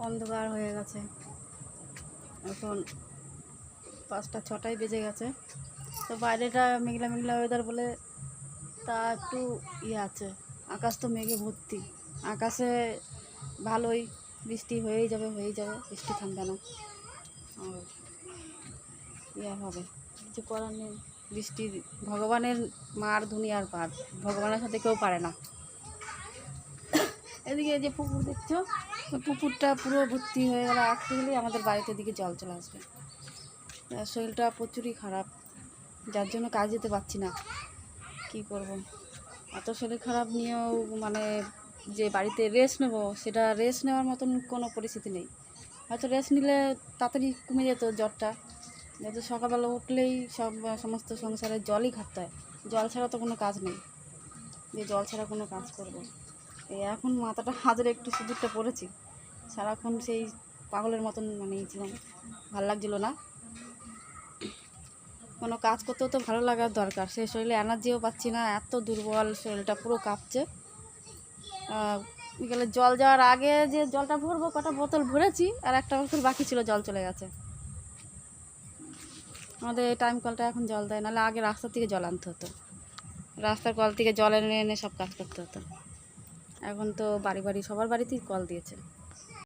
অন্ধকার হয়ে গেছে। এখন পাঁচটা ছটায় বেজে গেছে। তো বাইরেটা মেঘলা মেঘলা ওয়েদার বলে তা একটু ইয়ে আছে। আকাশ তো মেঘে ভর্তি। আকাশে ভালোই বৃষ্টি হয়েই যাবে হয়েই যাবে। বৃষ্টি থামবে না। আর ইয়ে হবে। কিছু করার নেই। বৃষ্টি ভগবানের মার দুনিয়ার পার। ভগবানের সাথে কেউ পারে না। এদিকে যে পুকুর দেখছ পুকুরটা পুরো ভর্তি হয়ে গেলে। আটকে গেলেই আমাদের বাড়িতে দিকে জল চলে আসবে। শরীরটা প্রচুরই খারাপ, যার জন্য কাজ যেতে পারছি না। কি করব? এত শরীর খারাপ নিয়েও মানে যে বাড়িতে রেস্ট নেব, সেটা রেস্ট নেওয়ার মতন কোনো পরিস্থিতি নেই। হয়তো রেস্ট নিলে তাড়াতাড়ি কমে যেত জ্বরটা। যাতে সকালবেলা উঠলেই সব, সমস্ত সংসারে জলই ঘাটতে হয়। জল ছাড়া তো কোনো কাজ নেই। যে জল ছাড়া কোনো কাজ করব। এখন মাথাটা হাজারে একটু সুদূরটা পড়েছি। সারাক্ষণ সেই পাগলের মতন মানে ছিলাম। ভালো লাগছিল না। কোনো কাজ করতেও তো ভালো লাগার দরকার। সেই শরীরে এনার্জিও পাচ্ছি না, এত দুর্বল শরীরটা পুরো কাঁপছে। বিকেলে জল যাওয়ার আগে যে জলটা ভরবো, কটা বোতল ভরেছি, আর একটা বোতল বাকি ছিল, জল চলে গেছে। আমাদের এই টাইম কলটা এখন জল দেয়, নাহলে আগে রাস্তা থেকে জল আনতে হতো। রাস্তার কল থেকে জল এনে এনে সব কাজ করতে হতো। এখন তো বাড়ি বাড়ি সবার বাড়িতেই কল দিয়েছে